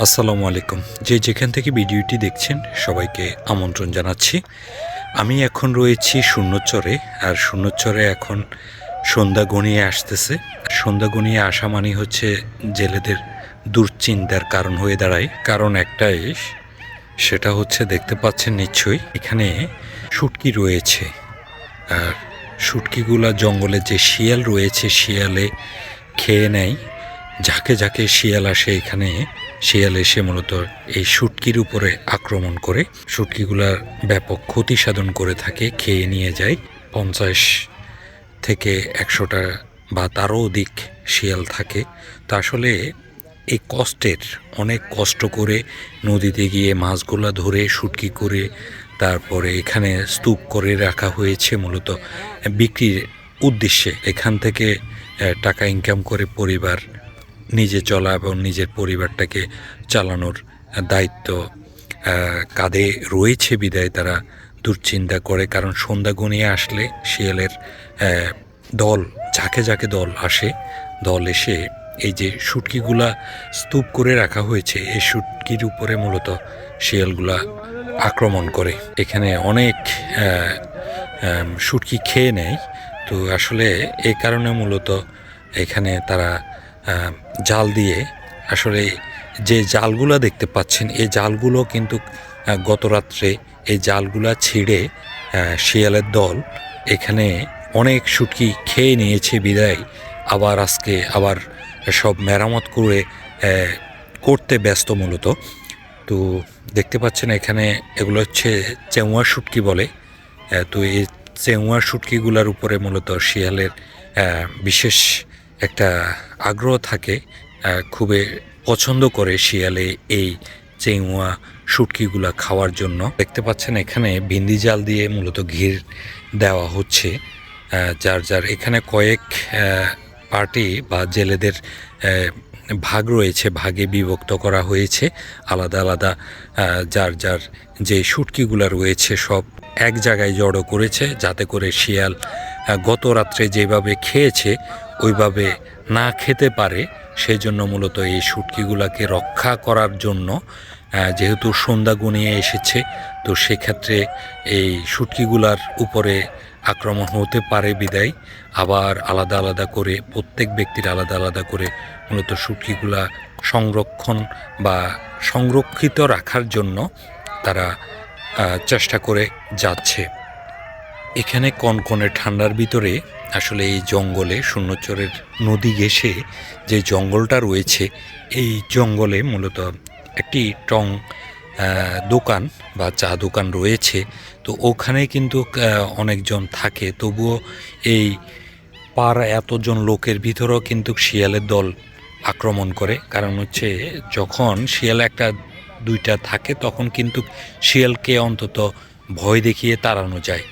আসসালামু আলাইকুম। যে যেখান থেকে ভিডিওটি দেখছেন, সবাইকে আমন্ত্রণ জানাচ্ছি। আমি এখন রয়েছি শূন্যচরে, আর শূন্যচরে এখন সন্ধ্যা গনিয়ে আসতেছে। সন্ধ্যা গনিয়ে আসা মানে হচ্ছে জেলেদের দুশ্চিন্তার কারণ হয়ে দাঁড়ায়। কারণ একটাই, সেটা হচ্ছে দেখতে পাচ্ছেন নিশ্চয়ই, এখানে শুটকি রয়েছে। আর শুটকিগুলা জঙ্গলে যে শিয়াল রয়েছে, শিয়ালে খেয়ে নেয়। ঝাঁকে ঝাঁকে শিয়াল আসে এখানে। শিয়াল এসে মূলত এই শুটকির উপরে আক্রমণ করে। শুটকিগুলার ব্যাপক ক্ষতি সাধন করে থাকে, খেয়ে নিয়ে যায়। পঞ্চাশ থেকে একশোটা বা তারও অধিক শিয়াল থাকে। তা আসলে এই কষ্টের, অনেক কষ্ট করে নদীতে গিয়ে মাছগুলা ধরে শুটকি করে তারপরে এখানে স্তূপ করে রাখা হয়েছে মূলত বিক্রির উদ্দেশ্যে। এখান থেকে টাকা ইনকাম করে পরিবার নিজে চলা এবং নিজের পরিবারটাকে চালানোর দায়িত্ব কাঁধে রয়েছে বিদায় তারা দুশ্চিন্তা করে। কারণ সন্ধ্যা গনিয়ে আসলে শিয়ালের দল, ঝাঁকে ঝাঁকে দল আসে। দল এসে এই যে শুটকিগুলা স্তূপ করে রাখা হয়েছে, এই শুটকির উপরে মূলত শিয়ালগুলা আক্রমণ করে। এখানে অনেক শুটকি খেয়ে নেয়। তো আসলে এই কারণে মূলত এখানে তারা জাল দিয়ে আসলে যে জালগুলো দেখতে পাচ্ছেন, এই জালগুলো কিন্তু গত রাত্রে এই জালগুলা ছিঁড়ে শিয়ালের দল এখানে অনেক শুটকি খেয়ে নিয়েছে বিদায়। আবার আজকে আবার সব মেরামত করে করতে ব্যস্ত মূলত। তো দেখতে পাচ্ছেন এখানে এগুলো হচ্ছে চেউয়া শুটকি বলে। তো এই চেউয়া শুটকিগুলোর উপরে মূলত শিয়ালের বিশেষ একটা আগ্রহ থাকে খুবই পছন্দ করে শিয়ালে এই চেউয়া শুটকিগুলা খাওয়ার জন্য। দেখতে পাচ্ছেন এখানে বিন্দি জাল দিয়ে মূলত ঘির দেওয়া হচ্ছে যার যার এখানে কয়েক পার্টি বা জেলেদের ভাগ রয়েছে, ভাগে বিভক্ত করা হয়েছে, আলাদা আলাদা যার যার যে শুটকিগুলো রয়েছে সব এক জায়গায় জড়ো করেছে, যাতে করে শিয়াল গত রাত্রে যেভাবে খেয়েছে, ওইভাবে না খেতে পারে। সেই জন্য মূলত এই শুটকিগুলাকে রক্ষা করার জন্য যেহেতু সন্ধ্যা গুনিয়ে এসেছে, তো সেক্ষেত্রে এই শুটকিগুলার উপরে আক্রমণ হতে পারে বিদায়। আবার আলাদা আলাদা করে, প্রত্যেক ব্যক্তির আলাদা আলাদা করে মূলত শুটকিগুলা সংরক্ষণ বা সংরক্ষিত রাখার জন্য তারা চেষ্টা করে যাচ্ছে। এখানে কনকনে ঠান্ডার ভিতরে আসলে এই জঙ্গলে শূন্যচরের নদী ঘেঁষে যে জঙ্গলটা রয়েছে, এই জঙ্গলে মূলত একটি টং দোকান বা চা দোকান রয়েছে। তো ওখানে কিন্তু অনেকজন থাকে। তবুও এই পাড়া এতজন লোকের ভিতরেও কিন্তু শিয়ালের দল আক্রমণ করে। কারণ হচ্ছে, যখন শিয়াল একটা, দুইটা থাকে, তখন কিন্তু শিয়ালকে অন্তত ভয় দেখিয়ে তাড়ানো যায়।